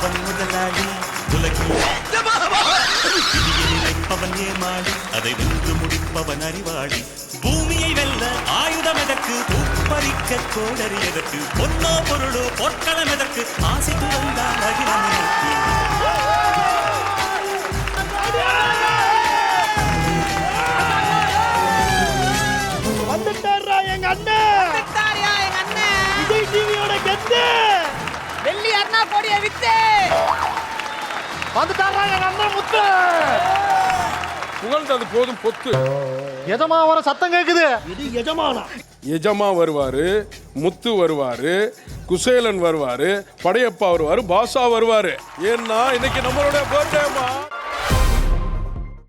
நிற்பவன் முதலாளி உலகில் நினைப்பவன் ஏமாளி அதை வென்று முடிப்பவன் அறிவாளி. பூமியை வெல்ல ஆயுதம் எதற்கு? பூப்பறிக்க கோடறி எதற்கு? பொன்னோ பொருளோ பொற்களம் எதற்கு? ஆசை துறந்தால் அகிலம் வந்துட்டாரா அண்ணா கொடிய வித்து வந்துட்டாரா அண்ணன் முத்து? புகழ்ந்தது போதும் பொத்து. எஜமா வர சத்தம் கேக்குது. இது எஜமானா? எஜமா வருவாரு முத்து வருவாரு குசேலன் வருவாரு படையப்பா வருவாரு பாஷா வருவாரு. ஏன்னா இன்னைக்கு நம்மளுடைய பர்த்டேமா